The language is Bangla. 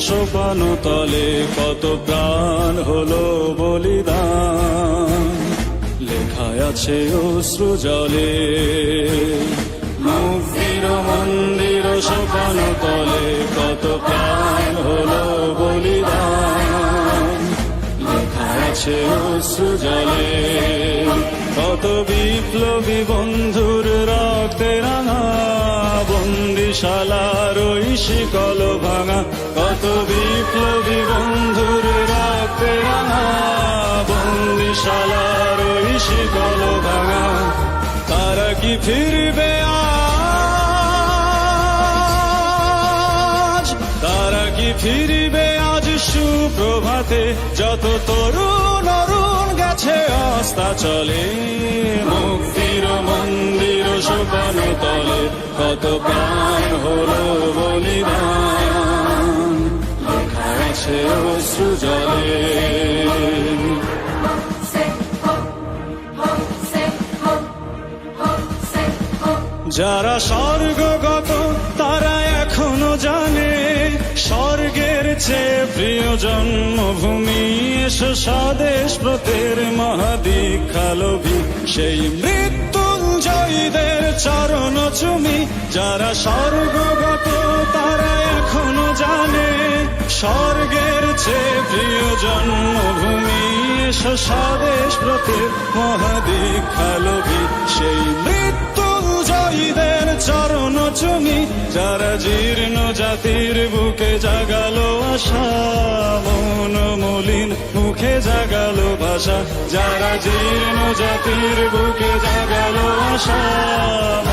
সোপান তলে কত প্রাণ হলো বলিদান। লেখায় আছে অশ্রু জলে। মুক্তির মন্দির সোপান তলে কত প্রাণ হলো বলিদান। লেখায় আছে অশ্রু জলে। কত বিপ্লবী বন্ধুর রক্তে রাঙা বন্দিশালার ওই শিকল ভাঙা, কত বিপ্লবী বন্ধুর রক্তে রাঙা। বন্দিশালার ওই শিকল ভাঙা, তারা কি ফিরবে আজ? তারা কি ফিরবে আজ সুপ্রভাতে? যত তরুণ অরুণ গেছে অস্তা চলে সোপান তলে কত হলো বলিদান। আছে যারা স্বর্গগত, তারা এখনও জানে, স্বর্গের চেয়ে প্রিয় জন্মভূমি এসো স্বদেশ ব্রতের মহাদীক্ষালোভী। সেই মৃত্যুঞ্জয়ীদের চরণ চুমি, যারা স্বর্গগত তারা এখনও জানে, স্বর্গের চেয়ে প্রিয় জন্মভূমি এসো স্বদেশ ব্রতের মহাদীক্ষালোভী। সেই মৃত্যুঞ্জয়ীদের চরণ চুমি, যারা জীর্ণ জাতির বুকে জাগালো আশা, মন মলিন মুখে জাগালো ভাষা, যারা জীর্ণ জাতির বুকে জাগালো আশা